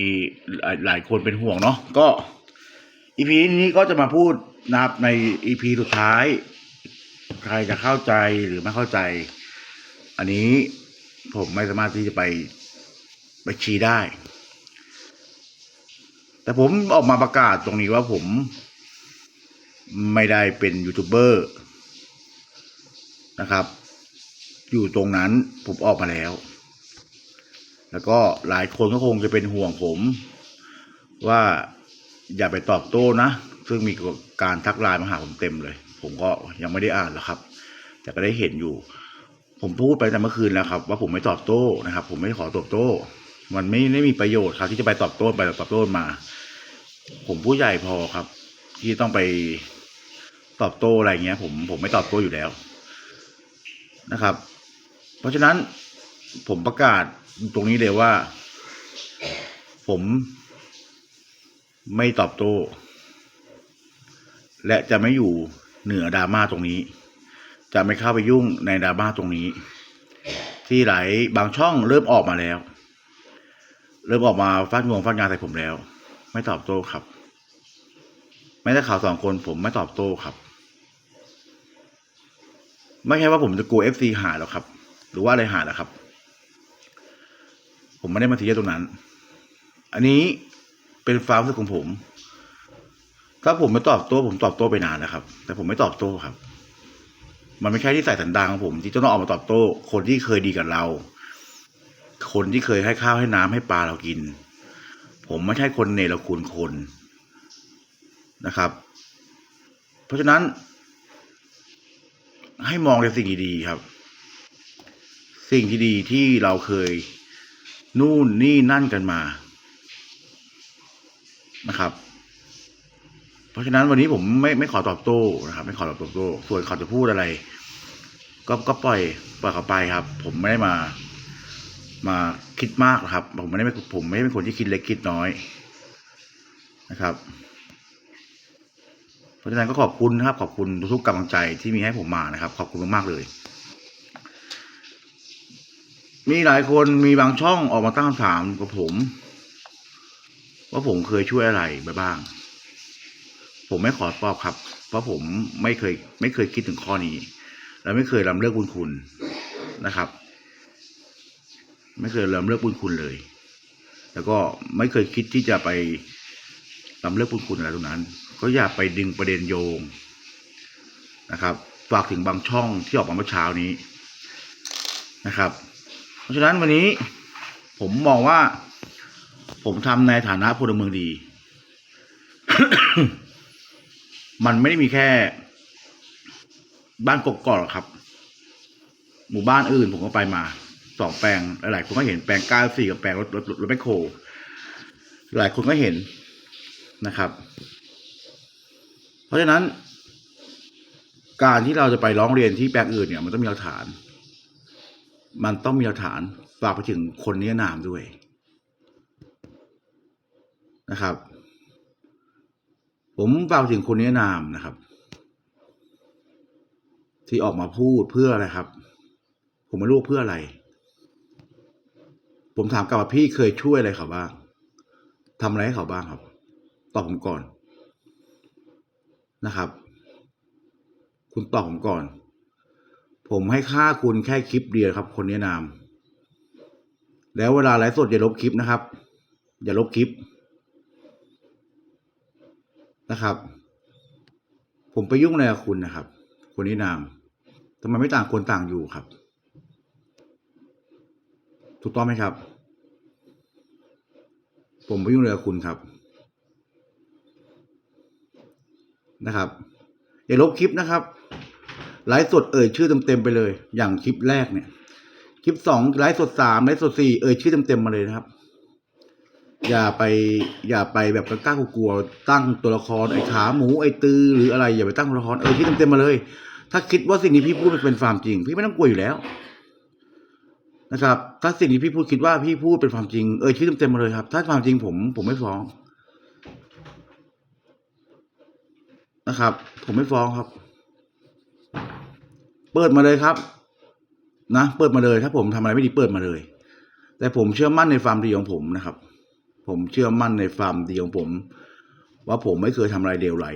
ีหลายหลายคนเป็นห่วงเนาะก็อีพีนี้ก็จะมาพูดนะครับในอีพีสุดท้าย ใครจะเข้าใจหรือไม่เข้าใจ อันนี้ผมไม่สามารถที่จะไปไปชี้ได้ แต่ผมออกมาประกาศตรงนี้ว่าผมไม่ได้เป็นยูทูบเบอร์นะครับ อยู่ตรงนั้นผมออกมาแล้ว แล้วก็หลายคนก็คงจะเป็นห่วงผม ว่าอย่าไปตอบโต้นะ ซึ่งมีการทักไลน์มาหาผมเต็มเลย ผมก็ยังไม่ได้อ่านหรอกครับ แต่ก็ได้เห็นอยู่ ผมพูดไปแต่เมื่อคืนแล้วครับ ว่าผมไม่ตอบโต้นะครับ ผมไม่ขอตอบโต้ มันไม่ได้มีประโยชน์ครับที่จะไปตอบโต้ไปตอบโต้มา ผมผู้ใหญ่พอครับ ที่ต้องไปตอบโต้อะไรเงี้ย ผมผมไม่ตอบโต้อยู่แล้วนะครับ เพราะฉะนั้น ผมประกาศตรงนี้เลยว่า ผมไม่ตอบโต้ และจะไม่อยู่เหนือดราม่าตรงนี้ จะไม่เข้าไปยุ่งในดราม่าตรงนี้ ที่หลายบางช่องเริ่มออกมาแล้ว เริ่มออกมาฟาดงวงฟาดงานใส่ผมแล้ว ไม่ตอบโต้ครับไม่ได้ข่าวสองคนผมไม่ตอบโต้ครับ ไม่ใช่ว่าผมจะกลัวเอฟซีหายหรอกครับ หรือว่าอะไรหายหรอกครับ ผมไม่ได้มาทีตรงนั้น อันนี้เป็นความรู้สึกของผม ถ้าผมไม่ตอบโต้ผมตอบโต้ไปนานแล้วครับ แต่ผมไม่ตอบโต้ครับ มันไม่ใช่ที่ใส่สันดานของผม ที่จะต้องออกมาตอบโต้ คนที่เคยดีกับเรา คนที่เคยให้ข้าวให้น้ำให้ปลาเรากิน ผมไม่ใช่คนเนรคุณคนนะครับ เพราะฉะนั้น ให้มองในสิ่งดีๆครับ สิ่งที่ดีที่เราเคย นู่นนี่นั่นกันมานะครับ เพราะฉะนั้นวันนี้ผมไม่ไม่ขอตอบโต้นะครับ ไม่ขอตอบโต้ส่วนเขาจะพูดอะไร ก็ก็ปล่อยปล่อยเขาไปครับ ผมไม่ได้มา มาคิดมากหรอกครับ ผมไม่ได้ผมไม่ได้เป็นคนที่คิดเล็กคิดน้อยนะครับเพราะฉะนั้นก็ขอบคุณนะครับขอบคุณทุกๆกำลังใจที่มีให้ผมมานะครับ ขอบคุณมากๆเลย มีหลายคนมีบางช่องออกมาตั้งคำถามกับผม ว่าผมเคยช่วยอะไรไปบ้าง ผมไม่ขอตอบครับ เพราะผมไม่เคย ไม่เคยคิดถึงข้อนี้ และไม่เคยลำเลิกบุญคุณนะครับ ไม่เคยลำเลิกบุญคุณเลย แล้วก็ไม่เคยคิดที่จะไปลำเลิกบุญคุณอะไรตรงนั้น ก็อย่าไปดึงประเด็นโยงนะครับฝากถึงบางช่องที่ออกมาเมื่อเช้านี้นะครับ ราะฉะนั้นวันนี้ผมมองว่า ผมทำในฐานะพลเมืองดี มันไม่ได้มีแค่ บ้านกกอกหรอกครับ หมู่บ้านอื่นผมก็ไปมาสองแปลงหลายๆคนก็เห็นแปลงเก้าสี่กับแปลงรถรถรถแมคโคร หลายคนก็เห็นนะครับ เพราะฉะนั้น การที่เราจะไปร้องเรียนที่แปลงอื่นเนี่ย มันต้องมีหลักฐาน มันต้องมีหลักฐานฝากไปถึงคนนิรนามด้วยนะครับ ผมฝากถึงคนนิรนามนะครับ ที่ออกมาพูดเพื่ออะไรครับ ผมไม่รู้เพื่ออะไร ผมถามกลับว่าพี่เคยช่วยอะไรเขาบ้างทำอะไรให้เขาบ้างครับตอบผมก่อนนะครับ คุณตอบผมก่อน ผมให้ค่าคุณแค่คลิปเดียวครับ คนแนะนำแล้วเวลาไลฟ์สดอย่าลบคลิปนะครับ อย่าลบคลิปนะครับ ผมไปยุ่งอะไรกับคุณนะครับ คนแนะนำทำไมไม่ต่างคนต่างอยู่ครับ ถูกต้องไหมครับ ผมไม่ยุ่งเลยกับคุณครับนะครับ อย่าลบคลิปนะครับ ไลฟ์สดเอ่ยชื่อเต็มๆไปเลย อย่างคลิปแรกเนี่ย คลิปสองไลฟ์สดสามไลฟ์สดสี่เอ่ยชื่อเต็มๆมาเลยนะครับ อย่าไป อย่าไปแบบกล้ากลัวๆตั้งตัวละครไอ้ขาหมูไอ้ตือหรืออะไรอย่าไปตั้งตัวละครเอ่ยชื่อเต็มๆมาเลย ถ้าคิดว่าสิ่งที่พี่พูดมันเป็นความจริง พี่ไม่ต้องกลัวอยู่แล้วนะครับ ถ้าสิ่งที่พี่พูดคิดว่าพี่พูดเป็นความจริงเอ่ยชื่อเต็มๆมาเลยครับ ถ้าความจริงผมผมไม่ฟ้องนะครับ ผมไม่ฟ้องครับ เปิดมาเลยครับ นะ เปิดมาเลย ถ้าผมทำอะไรไม่ดีเปิดมาเลย แต่ผมเชื่อมั่นในความดีของผมนะครับ ผมเชื่อมั่นในความดีของผม ว่าผมไม่เคยทำอะไรเดวไหล